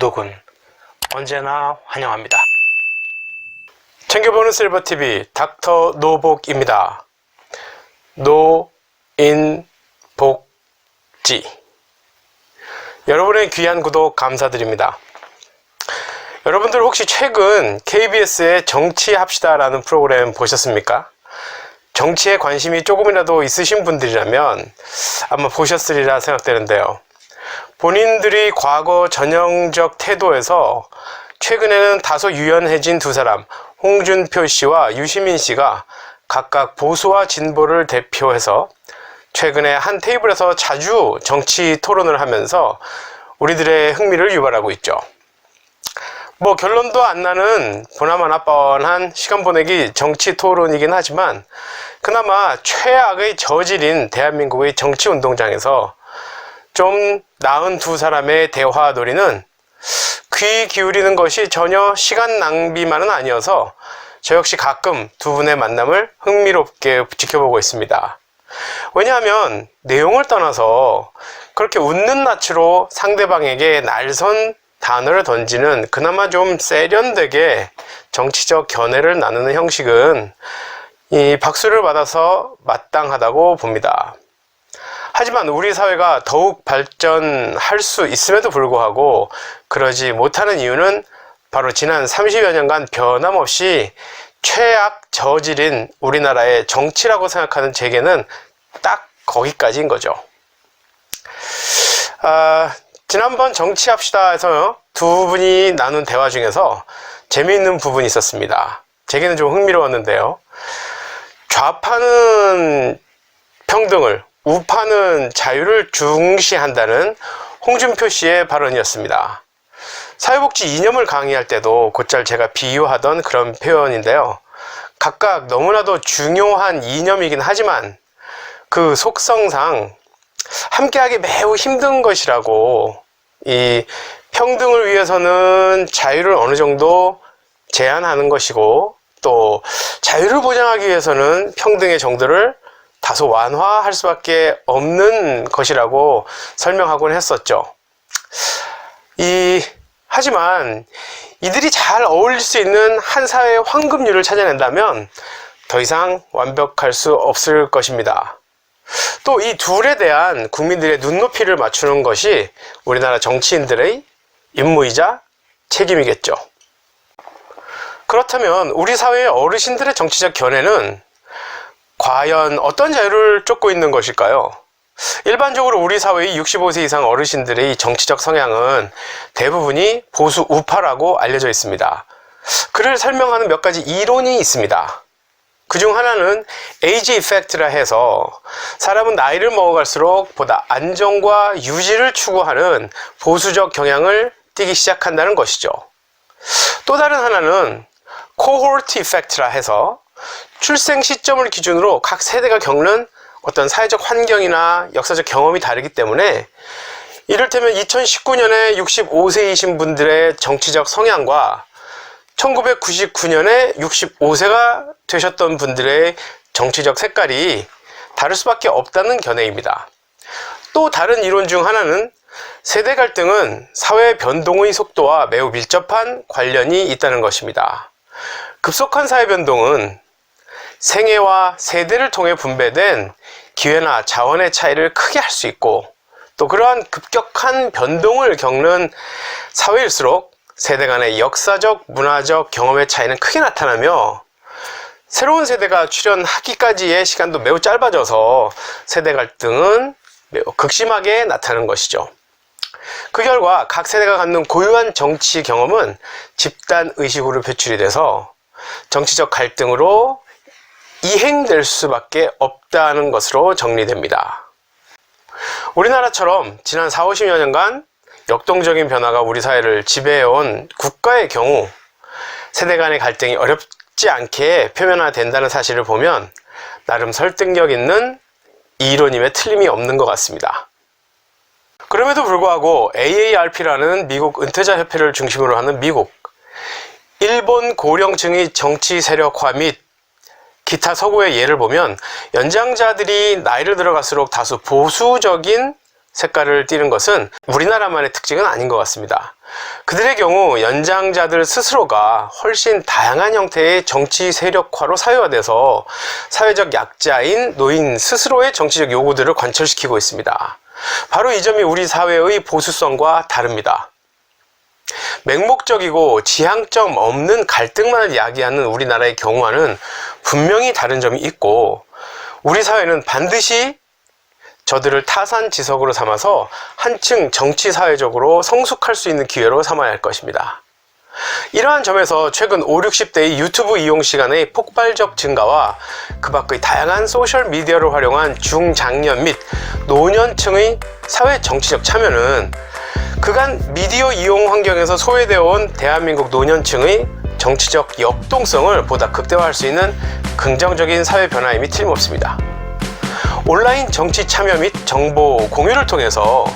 구독은 언제나 환영합니다. 챙겨보는 실버TV 닥터 노복입니다. 노인복지 여러분의 귀한 구독 감사드립니다. 여러분들 혹시 최근 KBS의 정치합시다라는 프로그램 보셨습니까? 정치에 관심이 조금이라도 있으신 분들이라면 아마 보셨으리라 생각되는데요. 본인들이 과거 전형적 태도에서 최근에는 다소 유연해진 두 사람, 홍준표 씨와 유시민 씨가 각각 보수와 진보를 대표해서 최근에 한 테이블에서 자주 정치 토론을 하면서 우리들의 흥미를 유발하고 있죠. 뭐 결론도 안 나는 보나마나 뻔한 시간 보내기 정치 토론이긴 하지만 그나마 최악의 저질인 대한민국의 정치 운동장에서 좀 나은 두 사람의 대화 놀이는 귀 기울이는 것이 전혀 시간 낭비만은 아니어서 저 역시 가끔 두 분의 만남을 흥미롭게 지켜보고 있습니다. 왜냐하면 내용을 떠나서 그렇게 웃는 낯으로 상대방에게 날선 단어를 던지는 그나마 좀 세련되게 정치적 견해를 나누는 형식은 이 박수를 받아서 마땅하다고 봅니다. 하지만 우리 사회가 더욱 발전할 수 있음에도 불구하고 그러지 못하는 이유는 바로 지난 30여 년간 변함없이 최악 저질인 우리나라의 정치라고 생각하는 제게는 딱 거기까지인 거죠. 아, 지난번 정치합시다에서 두 분이 나눈 대화 중에서 재미있는 부분이 있었습니다. 제게는 좀 흥미로웠는데요. 좌파는 평등을, 우파는 자유를 중시한다는 홍준표 씨의 발언이었습니다. 사회복지 이념을 강의할 때도 곧잘 제가 비유하던 그런 표현인데요. 각각 너무나도 중요한 이념이긴 하지만 그 속성상 함께하기 매우 힘든 것이라고 이 평등을 위해서는 자유를 어느 정도 제한하는 것이고 또 자유를 보장하기 위해서는 평등의 정도를 다소 완화할 수밖에 없는 것이라고 설명하곤 했었죠. 이 하지만 이들이 잘 어울릴 수 있는 한 사회의 황금률을 찾아낸다면 더 이상 완벽할 수 없을 것입니다. 또 이 둘에 대한 국민들의 눈높이를 맞추는 것이 우리나라 정치인들의 임무이자 책임이겠죠. 그렇다면 우리 사회의 어르신들의 정치적 견해는 과연 어떤 자유를 쫓고 있는 것일까요? 일반적으로 우리 사회의 65세 이상 어르신들의 정치적 성향은 대부분이 보수 우파라고 알려져 있습니다. 그를 설명하는 몇 가지 이론이 있습니다. 그중 하나는 에이지 이펙트라 해서 사람은 나이를 먹어갈수록 보다 안정과 유지를 추구하는 보수적 경향을 띠기 시작한다는 것이죠. 또 다른 하나는 코호르트 이펙트라 해서 출생 시점을 기준으로 각 세대가 겪는 어떤 사회적 환경이나 역사적 경험이 다르기 때문에 이를테면 2019년에 65세이신 분들의 정치적 성향과 1999년에 65세가 되셨던 분들의 정치적 색깔이 다를 수밖에 없다는 견해입니다. 또 다른 이론 중 하나는 세대 갈등은 사회 변동의 속도와 매우 밀접한 관련이 있다는 것입니다. 급속한 사회 변동은 생애와 세대를 통해 분배된 기회나 자원의 차이를 크게 할 수 있고 또 그러한 급격한 변동을 겪는 사회일수록 세대 간의 역사적, 문화적 경험의 차이는 크게 나타나며 새로운 세대가 출현하기까지의 시간도 매우 짧아져서 세대 갈등은 매우 극심하게 나타나는 것이죠. 그 결과 각 세대가 갖는 고유한 정치 경험은 집단 의식으로 표출이 돼서 정치적 갈등으로 이행될 수밖에 없다는 것으로 정리됩니다. 우리나라처럼 지난 4, 50여 년간 역동적인 변화가 우리 사회를 지배해온 국가의 경우 세대 간의 갈등이 어렵지 않게 표면화된다는 사실을 보면 나름 설득력 있는 이론임에 틀림이 없는 것 같습니다. 그럼에도 불구하고 AARP라는 미국 은퇴자 협회를 중심으로 하는 미국, 일본 고령층의 정치 세력화 및 기타 서구의 예를 보면 연장자들이 나이를 들어갈수록 다소 보수적인 색깔을 띠는 것은 우리나라만의 특징은 아닌 것 같습니다. 그들의 경우 연장자들 스스로가 훨씬 다양한 형태의 정치 세력화로 사회화돼서 사회적 약자인 노인 스스로의 정치적 요구들을 관철시키고 있습니다. 바로 이 점이 우리 사회의 보수성과 다릅니다. 맹목적이고 지향점 없는 갈등만을 야기하는 우리나라의 경우와는 분명히 다른 점이 있고 우리 사회는 반드시 저들을 타산지석으로 삼아서 한층 정치 사회적으로 성숙할 수 있는 기회로 삼아야 할 것입니다. 이러한 점에서 최근 5, 60대의 유튜브 이용 시간의 폭발적 증가와 그 밖의 다양한 소셜 미디어를 활용한 중장년 및 노년층의 사회 정치적 참여는 그간 미디어 이용 환경에서 소외되어 온 대한민국 노년층의 정치적 역동성을 보다 극대화할 수 있는 긍정적인 사회 변화임이 틀림없습니다. 온라인 정치 참여 및 정보 공유를 통해서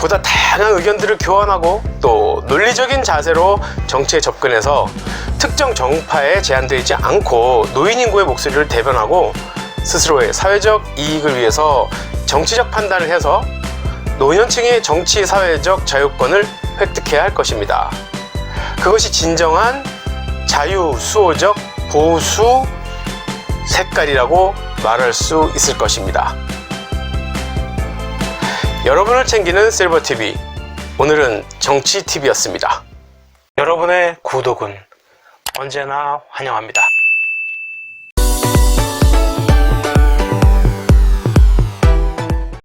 보다 다양한 의견들을 교환하고 또 논리적인 자세로 정치에 접근해서 특정 정파에 제한되지 않고 노인 인구의 목소리를 대변하고 스스로의 사회적 이익을 위해서 정치적 판단을 해서 노년층의 정치 사회적 자유권을 획득해야 할 것입니다. 그것이 진정한 자유 수호적 보수 색깔이라고 말할 수 있을 것입니다. 여러분을 챙기는 실버TV. 오늘은 정치TV였습니다. 여러분의 구독은 언제나 환영합니다.